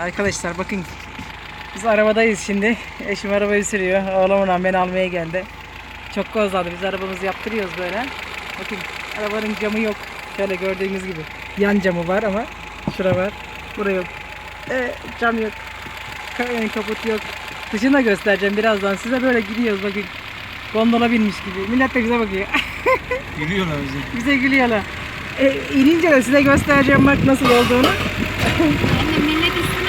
Arkadaşlar bakın biz arabadayız şimdi. Eşim arabayı sürüyor. Oğlumla beni almaya geldi. Çok kozladı. Biz arabamızı yaptırıyoruz böyle. Bakın arabanın camı yok. Şöyle gördüğünüz gibi. Yan camı var ama şura var. Bura yok. Ee, cam yok. Yani kaput yok. Dışını da göstereceğim birazdan. Size böyle gidiyoruz bakın. Gondola binmiş gibi. Millet de bize bakıyor. Gülüyorlar bize. bize gülüyorlar. E, inince de size göstereceğim bak nasıl olduğunu. Anne millet üstüne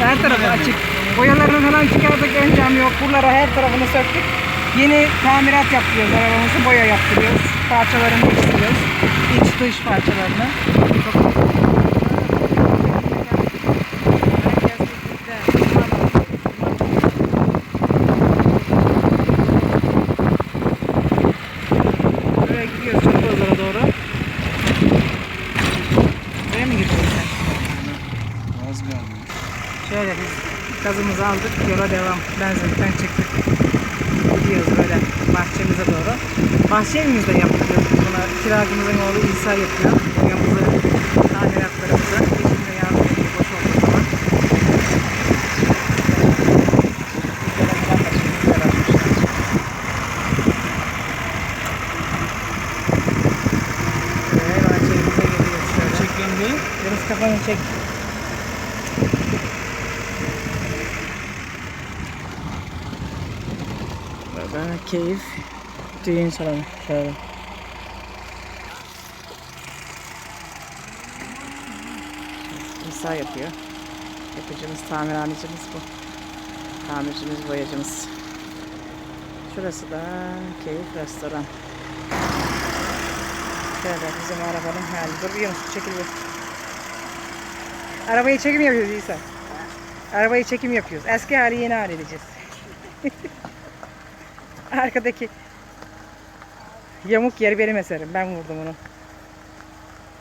Her tarafı açık. Boyalarını falan çıkardık. Ön cam yok. Buralara her tarafını söktük. Yeni tamirat yaptırıyoruz arabamızı. Boya yaptırıyoruz. Parçalarını değiştiriyoruz. İç dış parçalarını. Çok Herkes birlikte. Buraya gidiyoruz çok pazara doğru. Buraya mı gidiyorsun sen? Az geldi. Şöyle biz gazımızı aldık, yola devam. Benzinlikten çıktık. Gidiyoruz böyle bahçemize doğru. Bahçe evimizde yapıyoruz buna. Kiracımızın oğlu İsa yapıyor. Boyamızı, tamiratlarımızı. Eşimle yardım ediyor boş olduğu zaman. Çeklendi. Biraz kafanı çek. Keyif düğün salonu şöyle. İsa yapıyor. Yapıcımız, tamirhanecimiz bu. Tamircimiz, boyacımız. Şurası da keyif restoran. Şöyle bizim arabanın hali. Dur bir Yunus çekil bir. Arabayı çekim yapıyoruz İsa. Arabayı çekim yapıyoruz. Eski hali yeni hal edeceğiz. Arkadaki yamuk yeri benim eserim. Ben vurdum onu.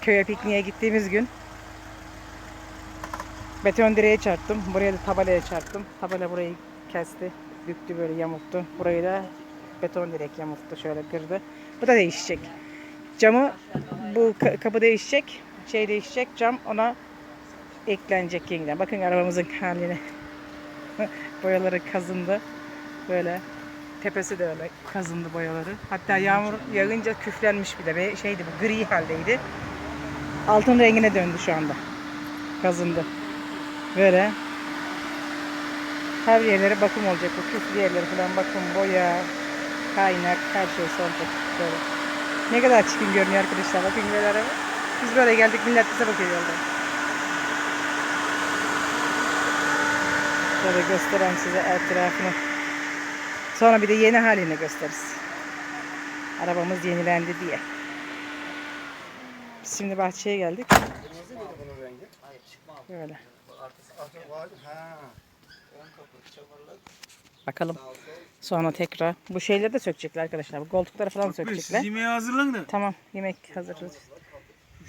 Köye pikniğe gittiğimiz gün beton direğe çarptım. Buraya da tabelaya çarptım. Tabela burayı kesti. Büktü böyle yamuktu. Burayı da beton direk yamuktu. Şöyle kırdı. Bu da değişecek. Camı bu ka- kapı değişecek. Şey değişecek. Cam ona eklenecek yeniden. Bakın arabamızın haline. Boyaları kazındı. Böyle tepesi de öyle kazındı boyaları. Hatta yağmur yağınca küflenmiş bile. Ve şeydi bu gri haldeydi. Altın rengine döndü şu anda. Kazındı. Böyle her yerlere bakım olacak. Bu küflü yerleri falan bakım, boya, kaynak, her şey olacak. Böyle. Ne kadar çirkin görünüyor arkadaşlar. Bakın böyle. Biz böyle geldik millet bize bakıyor yolda. Şöyle göstereyim size etrafını. Sonra bir de yeni halini gösteririz. Arabamız yenilendi diye. Biz şimdi bahçeye geldik. Böyle. Bakalım. Sonra tekrar. Bu şeyleri de sökecekler arkadaşlar. Bu koltukları falan sökecekler. Siz yemeğe hazırlanın da. Tamam yemek hazır.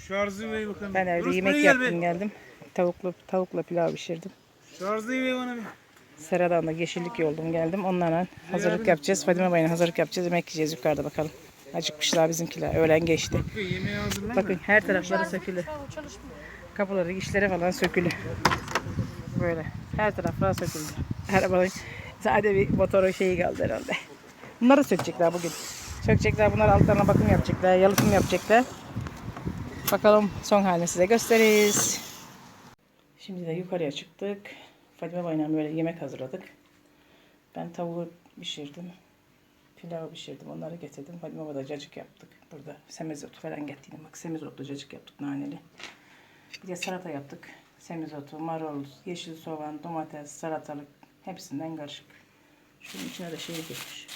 Şarjı ver bakalım. Ben evde yemek yaptım geldim. Tavuklu tavukla pilav pişirdim. Şarjı ver bana bir. Seradan da yeşillik yoldum geldim. Onlarla hazırlık yapacağız. Fadime Bayı'na hazırlık yapacağız. Yemek yiyeceğiz yukarıda bakalım. Acıkmışlar bizimkiler. Öğlen geçti. Bakın her tarafları sökülü. Kapıları, işleri falan sökülü. Böyle. Her taraflar söküldü. Arabanın sadece bir motoru şeyi kaldı herhalde. Bunları sökecekler bugün. Sökecekler. Bunlar altlarına bakım yapacaklar. Yalıtım yapacaklar. Bakalım son halini size gösteririz. Şimdi de yukarıya çıktık. Fadime Bay'la böyle yemek hazırladık. Ben tavuğu pişirdim. Pilavı pişirdim. Onları getirdim. Fadime Bay'da cacık yaptık. Burada semizotu falan getirdim. Bak semizotlu cacık yaptık naneli. Bir de salata yaptık. Semizotu, marul, yeşil soğan, domates, salatalık hepsinden karışık. Şunun içine de şey girmiş.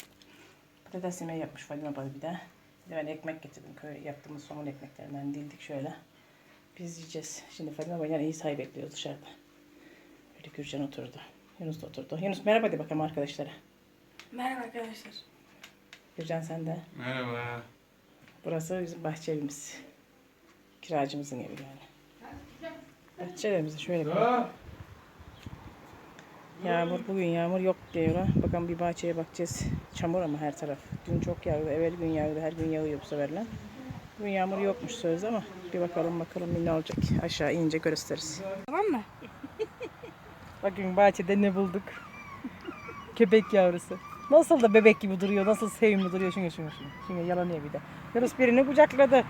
Patates yemeği yapmış Fadime Bay bir de. Bir de ben ekmek getirdim. Köy yaptığımız somun ekmeklerinden dildik şöyle. Biz yiyeceğiz. Şimdi Fadime Bay'dan iyi say bekliyoruz dışarıda. Böyle Gürcan oturdu. Yunus da oturdu. Yunus merhaba de bakalım arkadaşlara. Merhaba arkadaşlar. Gürcan sen de. Merhaba. Burası bizim bahçe evimiz. Kiracımızın evi yani. Bahçe evimizde şöyle bir Yağmur bugün yağmur yok diyorlar. Bakalım bir bahçeye bakacağız. Çamur ama her taraf. Dün çok yağdı. Evvel gün yağdı. Her gün yağıyor bu seferler. Bugün yağmur yokmuş sözde ama bir bakalım bakalım ne olacak. Aşağı inince gösteririz. Tamam mı? Bakın bahçede ne bulduk. Köpek yavrusu. Nasıl da bebek gibi duruyor, nasıl sevimli duruyor. Şunu şunu şunu. Şimdi yalanıyor bir de. Yunus birini kucakladı.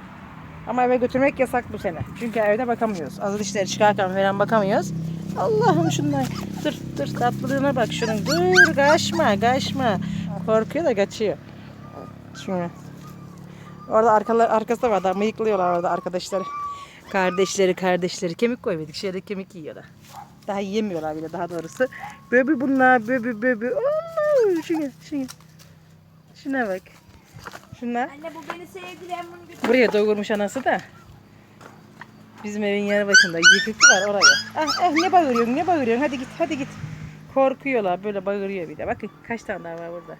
Ama eve götürmek yasak bu sene. Çünkü evde bakamıyoruz. Azı dişleri çıkarken falan bakamıyoruz. Allah'ım şundan. Dur dur tatlılığına bak şunun. Dur kaçma kaçma. Korkuyor da kaçıyor. Şimdi. Orada arkalar, arkasında var da mıyıklıyorlar orada arkadaşları. Kardeşleri kardeşleri kemik koymadık. Şeyde kemik yiyorlar. Daha yiyemiyorlar bile daha doğrusu. Böbü bunlar böbü böbü. Allah şuna şuna. Şuna bak. Şunlar. Anne bu beni sevdi ben bunu götür. Buraya doğurmuş anası da. Bizim evin yanı başında yıkıklı var oraya. Ah, ah ne bağırıyorsun ne bağırıyorsun hadi git hadi git. Korkuyorlar böyle bağırıyor bir de. Bakın kaç tane daha var burada.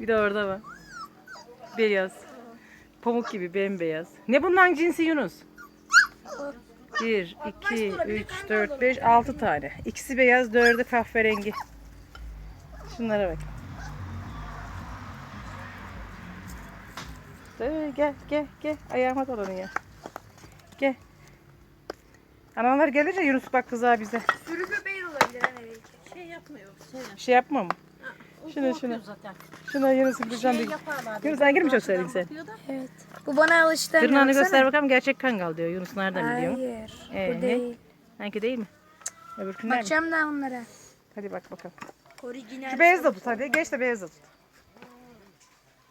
Bir de orada var. Beyaz. Pamuk gibi bembeyaz. Ne bundan cinsi Yunus? 1, 2, 3, 4, 5, 6 tane. İkisi beyaz, dördü kahverengi. Şunlara bak. Dur, gel gel gel. Ayağıma dolanıyor. Gel. Analar gelince Yunus bak kıza bize. Sürü köpeği olabilir anne belki. Şey yapmıyor. Şey, şey yapma mı? O Şuna, şuna. zaten. Şuna Yunus'un kızdan bir... Yaparlar. Yunus sen girmiş olsaydın sen. Bakıyor da, Evet. Bu bana alıştı. Tırnağını göster bakalım gerçek kangal diyor. Yunus nereden biliyor? Hayır. Ee, bu değil. Sanki değil mi? Öbürkünden mi? Bakacağım da onlara. Hadi bak bakalım. Orijinal. Şu beyazı da tut hadi. Geç de beyazı da tut.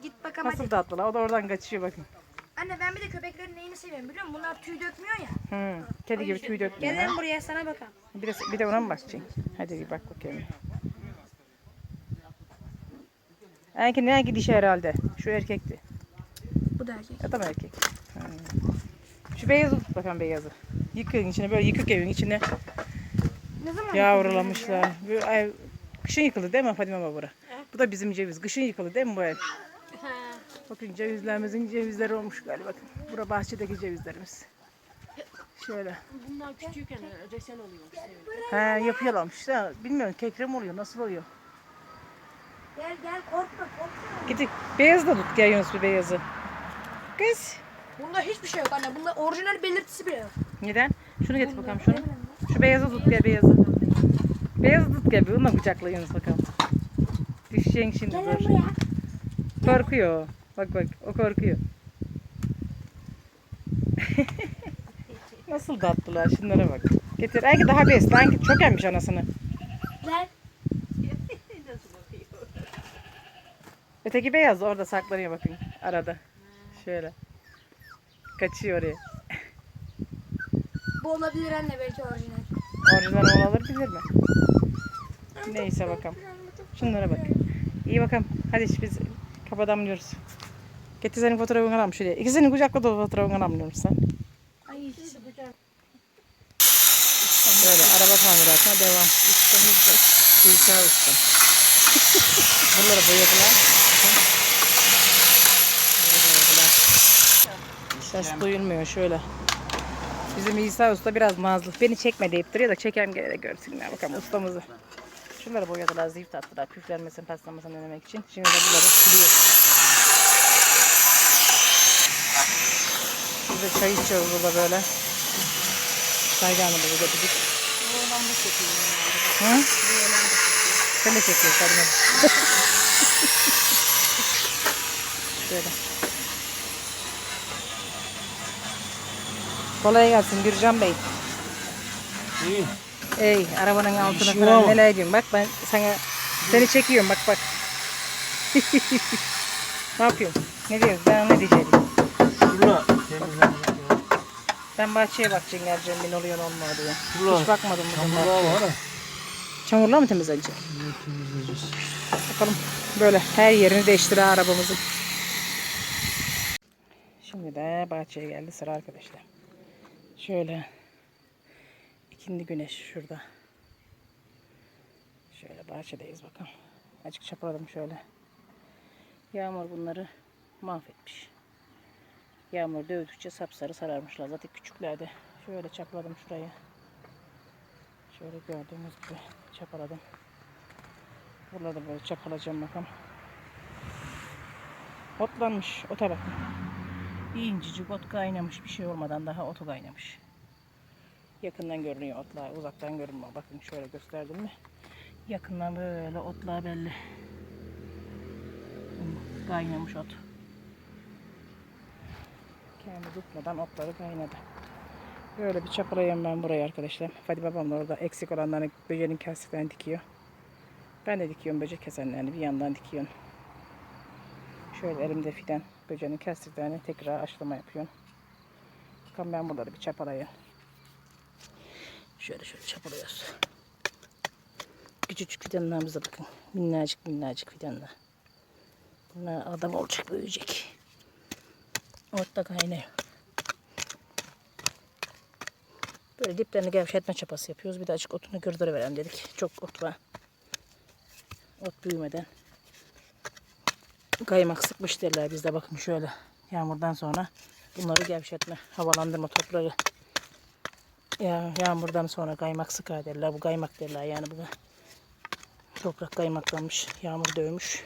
Git bakalım Nasıl hadi. tatlılar. O da oradan kaçıyor bakın. Anne ben bir de köpeklerin neyini seviyorum biliyor musun? Bunlar tüy dökmüyor ya. Hı. Kedi gibi tüy dökmüyor. Gelelim buraya sana bakalım. Bir de, bir de ona mı bakacaksın? Hadi bir bak bakayım. Erkek ne erkek dişi herhalde. Şu erkekti. Bu da erkek. Ya mı erkek? Hı. Şu beyazı tut bakalım beyazı. Yıkığın içine böyle yıkık evin içine Ne zaman yavrulamışlar. Böyle, ay, kışın yıkıldı değil mi Fadime baba bura? Bu da bizim ceviz. Kışın yıkıldı değil mi bu ev? Bakın cevizlerimizin cevizleri olmuş galiba. Bakın. Bura bahçedeki cevizlerimiz. Şöyle. Bunlar küçükken resel oluyor. He yapıyorlarmış da bilmiyorum kekre mi oluyor nasıl oluyor? Gel gel korkma korkma. Gidin beyazı da tut gel Yunus bir beyazı. Kız. Bunda hiçbir şey yok anne. Bunda orijinal belirtisi bile yok. Neden? Şunu getir bakalım şunu. Şu beyazı tut gel beyazı. Beyazı tut gel onunla bıçakla Yunus bakalım. Düşeceksin şimdi Gel dur. buraya. Korkuyor. Bak bak o korkuyor. Nasıl tatlılar şunlara bak. Getir. Ay daha besli. Ay çok emmiş anasını. Gel. Öteki beyaz orada saklanıyor bakın arada. Şöyle. Kaçıyor oraya. Bu olabilir anne belki orijinal. Orijinal olabilir mi? Neyse bakalım. Şunlara bak. İyi bakalım. Hadi biz kapadamlıyoruz. Getir senin fotoğrafını alalım şuraya. İkisini kucakla da fotoğrafını alamıyorum sen. Ay. Böyle araba tamiratına devam. İsa Usta. Bunları boyadılar. Ses duyulmuyor şöyle. Bizim İsa Usta biraz nazlı. Beni çekme deyip duruyor da çekem gene de görsünler bakalım ustamızı. Şunları boyadılar, zift attılar. Küflenmesin, paslanmasın denemek için. Şimdi de bunları siliyor. Biz de çay içiyoruz burada böyle. Çaydanlığı burada dedik. Hı? Sen de çekiyorsun hadi hadi. Şöyle. Kolay gelsin Gürcan Bey. İyi. Ey arabanın altına İşim falan var. neler diyorsun bak ben sana seni çekiyorum bak bak. ne yapıyorsun? Ne diyorsun? Ben ne diyeceğim? Şurada. Ben bahçeye bakacağım geleceğim bin oluyor olmuyor diye. Ulan, Hiç bakmadım. Çamurlar var ha. Çamurla mı temizlenecek? Temizleyeceğiz. Bakalım böyle her yerini değiştire arabamızın. Şimdi de bahçeye geldi sıra arkadaşlar. Şöyle ikindi güneş şurada. Şöyle bahçedeyiz bakalım. Açık çapaladım şöyle. Yağmur bunları mahvetmiş. Yağmur dövdükçe sapsarı sararmışlar. Zaten küçüklerde. Şöyle çapaladım şurayı. Şöyle gördüğünüz gibi çapaladım. Burada da böyle çapalacağım bakalım. Otlanmış ota bakın. İncecik ot kaynamış bir şey olmadan daha otu kaynamış. Yakından görünüyor otlar. Uzaktan görünmüyor. Bakın şöyle gösterdim mi? Yakından böyle otlar belli. Kaynamış ot. Kendi tutmadan otları kaynadı. Böyle bir çapalayayım ben burayı arkadaşlar. Hadi babam da orada eksik olanlarını böceğin kestiklerini dikiyor. Ben de dikiyorum böcek kesenlerini bir yandan dikiyorum. Şöyle elimde fidan böceğin kestiklerini tekrar aşılama yapıyorum. Bakın ben bunları bir çapalayayım. Şöyle şöyle çapalıyoruz. Küçücük fidanlarımıza bakın. Minnacık minnacık fidanlar. Bunlar adam olacak büyüyecek. Orta kaynıyor. Böyle diplerini gevşetme çapası yapıyoruz. Bir de açık otunu gırdırıverelim dedik. Çok ot var. Ot büyümeden. Kaymak sıkmış derler bizde bakın şöyle. Yağmurdan sonra bunları gevşetme, havalandırma toprağı. Ya, yağmurdan sonra kaymak sıkar derler. Bu kaymak derler yani bu. Toprak kaymaklanmış. Yağmur dövmüş.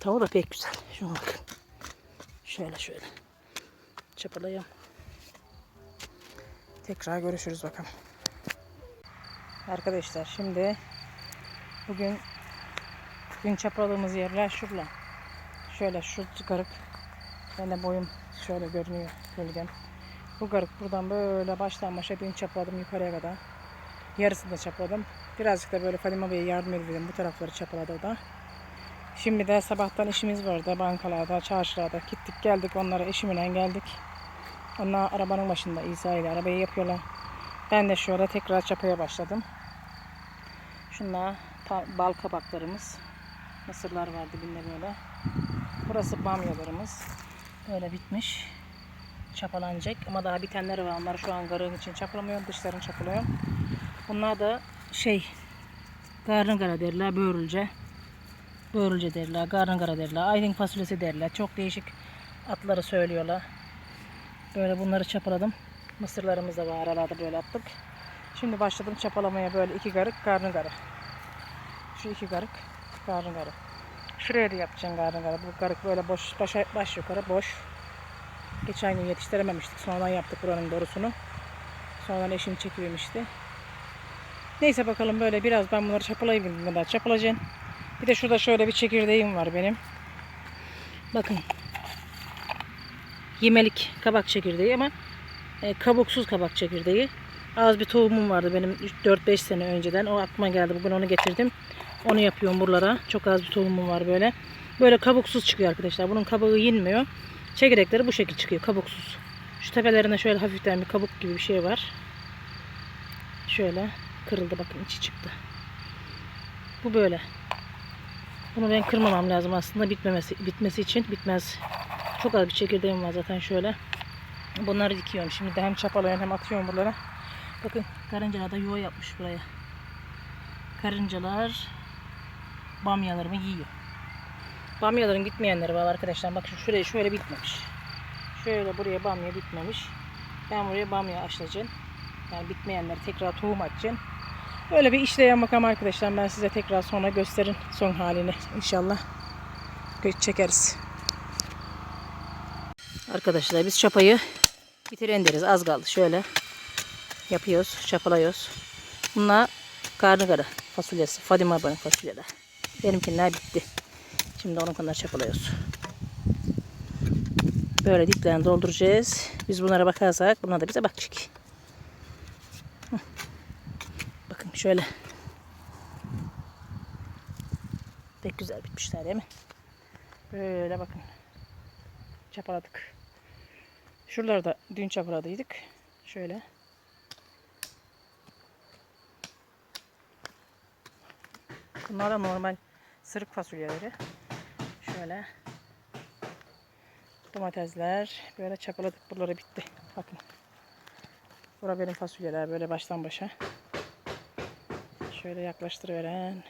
Tavuğu da pek güzel. Şuna bakın. Şöyle şöyle. Çapalayalım. Tekrar görüşürüz bakalım. Arkadaşlar şimdi bugün gün çapaladığımız yerler şurada. Şöyle şu. Ben de boyum şöyle görünüyor gölgem. Bu garık buradan böyle baştan başa gün çapaladım yukarıya kadar. Yarısını da çapaladım. Birazcık da böyle Fadime Bey'e yardım edelim. Bu tarafları çapaladı o da. Şimdi de sabahtan işimiz vardı. Bankalarda, çarşılarda gittik geldik. Onlara eşimle geldik. Onlar arabanın başında İsa ile arabayı yapıyorlar. Ben de şöyle tekrar çapaya başladım. Şunlar bal kabaklarımız. Mısırlar var dibinde böyle. Burası bamyalarımız. Böyle bitmiş. Çapalanacak ama daha bitenleri var. Onları şu an garın için çapalamıyorum. Dışlarını çapalıyorum. Bunlar da şey garıngara derler börülce. Börülce derler, garıngara derler, aydın fasulyesi derler. Çok değişik atları söylüyorlar. Böyle bunları çapaladım. Mısırlarımız da var aralarda böyle attık. Şimdi başladım çapalamaya böyle iki garık garıngara. Şu iki garık garıngara. Şuraya da yapacağım garıngara. Bu garık böyle boş, başa, baş yukarı boş. Geçen gün yetiştirememiştik. Sonradan yaptık buranın borusunu. Sonradan eşim çekivermişti. Neyse bakalım böyle biraz ben bunları çapalayabildiğim kadar çapalayacağım. Bir de şurada şöyle bir çekirdeğim var benim. Bakın. Yemelik kabak çekirdeği ama e, kabuksuz kabak çekirdeği. Az bir tohumum vardı benim 4-5 sene önceden. O aklıma geldi. Bugün onu getirdim. Onu yapıyorum buralara. Çok az bir tohumum var böyle. Böyle kabuksuz çıkıyor arkadaşlar. Bunun kabuğu yenmiyor. Çekirdekleri bu şekil çıkıyor kabuksuz. Şu tepelerinde şöyle hafiften bir kabuk gibi bir şey var. Şöyle kırıldı bakın içi çıktı. Bu böyle. Bunu ben kırmamam lazım aslında bitmemesi bitmesi için bitmez. Çok az bir çekirdeğim var zaten şöyle. Bunları dikiyorum. Şimdi de hem çapalıyorum hem atıyorum buralara. Bakın karıncalar da yuva yapmış buraya. Karıncalar bamyalarımı yiyor. Bamyaların bitmeyenleri var arkadaşlar. Bakın şuraya şöyle bitmemiş. Şöyle buraya bamya bitmemiş. Ben buraya bamya açlayacağım. Yani bitmeyenleri tekrar tohum açacağım. Böyle bir işleyen bakalım arkadaşlar. Ben size tekrar sonra gösterin son halini inşallah. Çekeriz. Arkadaşlar biz çapayı bitiren deriz. Az kaldı. Şöyle yapıyoruz. Çapalıyoruz. Bunlar karnıgarı fasulyesi. Fadime fasulyeler. Benimkiler bitti. Şimdi onun kadar çapalıyoruz. Böyle diplerini dolduracağız. Biz bunlara bakarsak bunlar da bize bakacak. Bakın şöyle. Pek güzel bitmişler değil mi? Böyle bakın. Çapaladık. Şuraları da dün çapaladıydık. Şöyle. Bunlar da normal sırık fasulyeleri. Şöyle. Domatesler. Böyle çapaladık. Buraları bitti. Bakın. Bura benim fasulyeler böyle baştan başa. Şöyle yaklaştırıveren.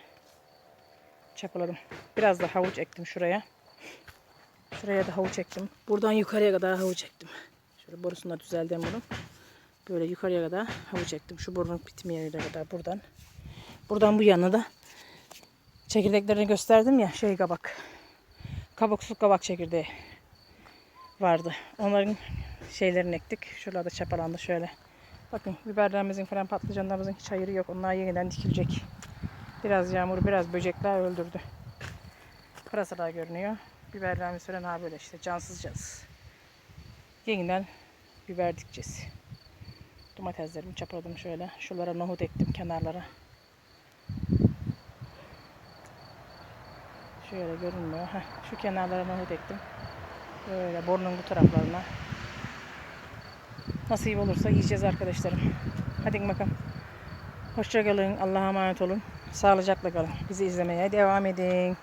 Çapaladım. Biraz da havuç ektim şuraya. Şuraya da havuç ektim. Buradan yukarıya kadar havuç ektim. Şöyle borusunu da düzeldim bunu. Böyle yukarıya kadar havuç ektim. Şu burnun bitimi yerine kadar buradan. Buradan bu yana da çekirdeklerini gösterdim ya şey kabak. Kabuksuz kabak çekirdeği vardı. Onların şeylerini ektik. Şuralarda çapalandı şöyle. Bakın biberlerimizin falan patlıcanlarımızın hiç hayırı yok. Onlar yeniden dikilecek. Biraz yağmur, biraz böcekler öldürdü. Pırasalar görünüyor. Biberlerimiz falan ha böyle işte cansız cansız. Yeniden biber dikeceğiz. Domateslerimi çapaladım şöyle. Şuralara nohut ektim kenarlara. Şöyle görünmüyor. Heh, şu kenarlara nohut ektim. Böyle borunun bu taraflarına. Nasip olursa yiyeceğiz arkadaşlarım. Hadi bakalım. Hoşça kalın. Allah'a emanet olun. Sağlıcakla kalın. Bizi izlemeye devam edin.